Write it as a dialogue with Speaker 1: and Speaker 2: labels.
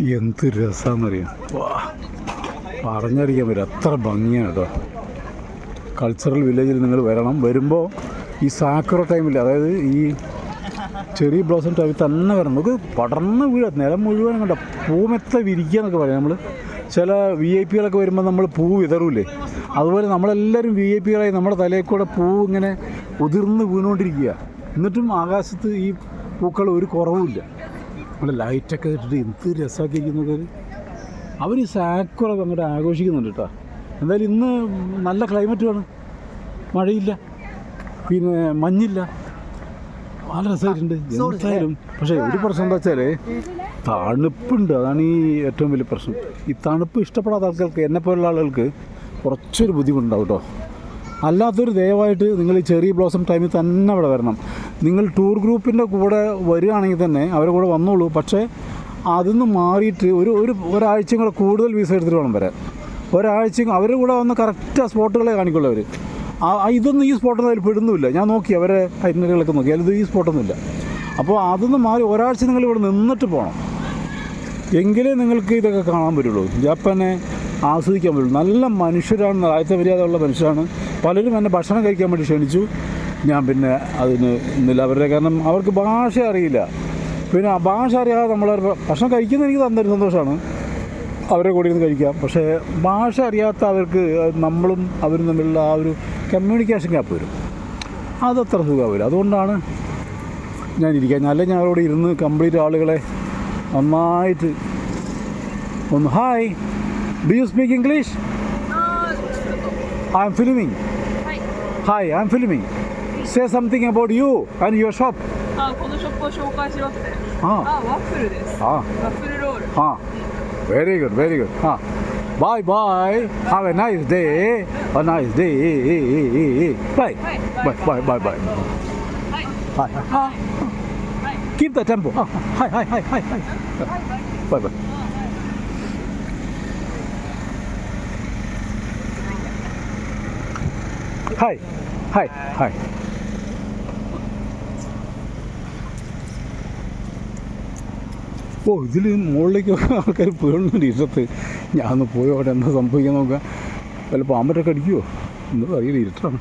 Speaker 1: എന്ത് വാ പറഞ്ഞറിയാൻ പറ്റും അത്ര ഭംഗിയാണ് കേട്ടോ. കൾച്ചറൽ വില്ലേജിൽ നിങ്ങൾ വരണം. വരുമ്പോൾ ഈ സാക്കറ ടൈമിൽ അതായത് ഈ ചെറിയ ബ്ലോസം ടൈമിൽ തന്നെ വരണം. നമുക്ക് പടർന്ന് വീഴ. നിലം മുഴുവൻ കണ്ട പൂമെത്ത വിരിക്കുക എന്നൊക്കെ പറയാം നമ്മൾ ചില വി ഐ പികളൊക്കെ വരുമ്പോൾ നമ്മൾ പൂ വിതറൂലേ. അതുപോലെ നമ്മളെല്ലാവരും വി ഐ പികളായി നമ്മുടെ തലയിൽ കൂടെ പൂ ഇങ്ങനെ ഉതിർന്ന് വീണുകൊണ്ടിരിക്കുക. എന്നിട്ടും ആകാശത്ത് ഈ പൂക്കൾ ഒരു കുറവുമില്ല. നമ്മൾ ലൈറ്റൊക്കെ ഇട്ടിട്ട് എന്ത് രസമാക്കിയിരിക്കുന്നത് അവർ ഈ സാക്കുറൊക്കെ അങ്ങോട്ട് ആഘോഷിക്കുന്നുണ്ട് കേട്ടോ. എന്തായാലും ഇന്ന് നല്ല ക്ലൈമറ്റുമാണ് മഴയില്ല. പിന്നെ മഞ്ഞില്ല. വളരെ രസമായിട്ടുണ്ട് എന്തായാലും പക്ഷേ ഒരു പ്രശ്നം എന്താ വെച്ചാൽ തണുപ്പുണ്ട്. അതാണ് ഈ ഏറ്റവും വലിയ പ്രശ്നം. ഈ തണുപ്പ് ഇഷ്ടപ്പെടാത്ത ആൾക്കാർക്ക് എന്നെ പോലുള്ള ആളുകൾക്ക് കുറച്ചൊരു ബുദ്ധിമുട്ടുണ്ടാവും കേട്ടോ. അല്ലാത്തൊരു ദയവായിട്ട് നിങ്ങൾ ഈ ചെറിയ ബ്ലോസം ടൈമിൽ തന്നെ അവിടെ വരണം. നിങ്ങൾ ടൂർ ഗ്രൂപ്പിന്റെ കൂടെ വരികയാണെങ്കിൽ തന്നെ അവരുടെ കൂടെ വന്നോളൂ. പക്ഷേ അതിന്ന് മാറിയിട്ട് ഒരു ഒരു ഒരാഴ്ചയും കൂടെ കൂടുതൽ വീസ എടുത്തിട്ട് വേണം വരാൻ. ഒരാഴ്ചയും അവരുടെ കൂടെ വന്ന് കറക്റ്റ് ആ സ്പോട്ടുകളെ കാണിക്കുള്ളൂ അവർ ഇതൊന്നും ഈ സ്പോട്ടൊന്നും അതിൽ പെടുന്നുമില്ല. ഞാൻ നോക്കി അവരെ ഐറ്റിനറികളൊക്കെ നോക്കി. അതിൽ ഈ സ്പോട്ടൊന്നുമില്ല. അപ്പോൾ അതൊന്നും മാറി ഒരാഴ്ച നിങ്ങൾ ഇവിടെ നിന്നിട്ട് പോകണം. എങ്കിലേ നിങ്ങൾക്ക് ഇതൊക്കെ കാണാൻ പറ്റുള്ളൂ. ജപ്പാനെ ആസ്വദിക്കാൻ പറ്റുള്ളൂ. നല്ല മനുഷ്യരാണ് ആദ്യത്തെ മര്യാദയുള്ള മനുഷ്യരാണ്. പലരും എന്നെ ഭക്ഷണം കഴിക്കാൻ വേണ്ടി ക്ഷണിച്ചു. ഞാൻ പിന്നെ അതിന് ഇന്നില്ല അവരുടെ കാരണം അവർക്ക് ഭാഷ അറിയില്ല. പിന്നെ ആ ഭാഷ അറിയാതെ നമ്മൾ ഭക്ഷണം കഴിക്കുന്ന എനിക്ക് തന്നൊരു സന്തോഷമാണ്. അവരെ കൂടി നിന്ന് കഴിക്കാം. പക്ഷേ ഭാഷ അറിയാത്ത അവർക്ക് നമ്മളും അവരും തമ്മിലുള്ള ആ ഒരു കമ്മ്യൂണിക്കേഷൻ ഗ്യാപ്പ് വരും. അതത്ര സുഖമാവില്ല. അതുകൊണ്ടാണ് ഞാൻ ഇരിക്കാൻ ഞാൻ അവരോട് ഇരുന്ന് കംപ്ലീറ്റ് ആളുകളെ നന്നായിട്ട് ഒന്ന് hi Do you speak English? Uh, I am
Speaker 2: filming. Hi.
Speaker 1: Hi, I am filming. Say something about you and your shop.
Speaker 2: Ah, あこのショップを紹介しろって
Speaker 1: あ
Speaker 2: あワッフルです
Speaker 1: あ
Speaker 2: ワッフルロール
Speaker 1: あ ah, Very good, very good. Ah. Bye bye. Have a nice day. A
Speaker 2: nice day.
Speaker 1: Bye. Bye. Bye. Bye.
Speaker 2: Bye. Hi.
Speaker 1: Hi. Ah. Keep the tempo. Hi. Hi. Hi. Hi. Hi. Bye. Bye. Hi, hi, hi. ഓ ഇതിൽ മുകളിലേക്കൊക്കെ ആൾക്കാർ പോയിട്ടുണ്ട് ഇരുട്ടത്ത്. ഞാൻ പോയോ അവിടെ എന്താ സംഭവിക്കാൻ നോക്കാം. വല്ല പാമ്പറ്റൊക്കെ അടിക്കുമോ എന്തോ അറിയില്ല ഇരുട്ടാണ്.